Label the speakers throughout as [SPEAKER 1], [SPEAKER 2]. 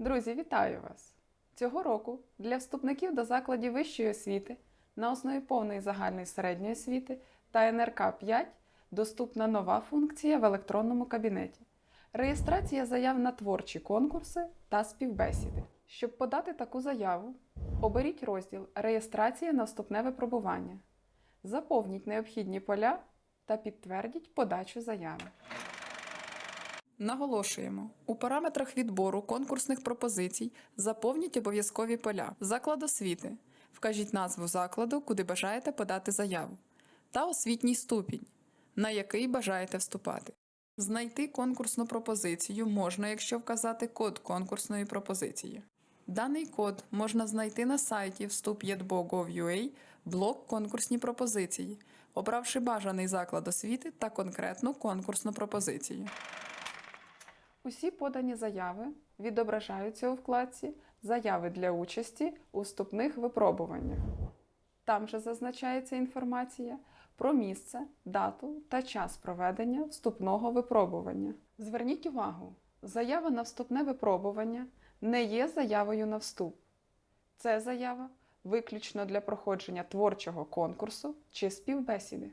[SPEAKER 1] Друзі, вітаю вас! Цього року для вступників до закладів вищої освіти на основі повної загальної середньої освіти та НРК 5 доступна нова функція в електронному кабінеті реєстрація заяв на творчі конкурси та співбесіди. Щоб подати таку заяву, оберіть розділ Реєстрація на вступне випробування, заповніть необхідні поля та підтвердіть подачу заяви. Наголошуємо, у параметрах відбору конкурсних пропозицій заповніть обов'язкові поля. Заклад освіти. Вкажіть назву закладу, куди бажаєте подати заяву, та освітній ступінь, на який бажаєте вступати. Знайти конкурсну пропозицію можна, якщо вказати код конкурсної пропозиції. Даний код можна знайти на сайті вступ.єдбо.gov.ua блок конкурсні пропозиції, обравши бажаний заклад освіти та конкретну конкурсну пропозицію. Усі подані заяви відображаються у вкладці Заяви для участі у вступних випробуваннях. Там же зазначається інформація про місце, дату та час проведення вступного випробування. Зверніть увагу, заява на вступне випробування не є заявою на вступ. Це заява виключно для проходження творчого конкурсу чи співбесіди.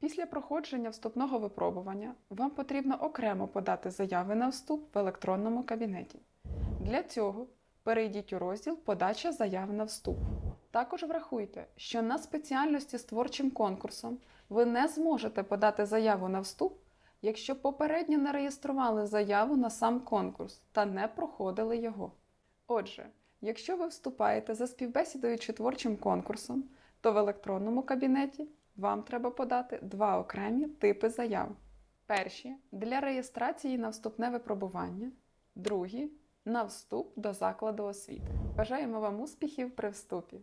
[SPEAKER 1] Після проходження вступного випробування вам потрібно окремо подати заяви на вступ в електронному кабінеті. Для цього перейдіть у розділ Подача заяв на вступ. Також врахуйте, що на спеціальності з творчим конкурсом ви не зможете подати заяву на вступ, якщо попередньо не реєстрували заяву на сам конкурс та не проходили його. Отже, якщо ви вступаєте за співбесідою чи творчим конкурсом, то в електронному кабінеті вам треба подати два окремі типи заяв. Перші для реєстрації на вступне випробування, другі на вступ до закладу освіти. Бажаємо вам успіхів при вступі!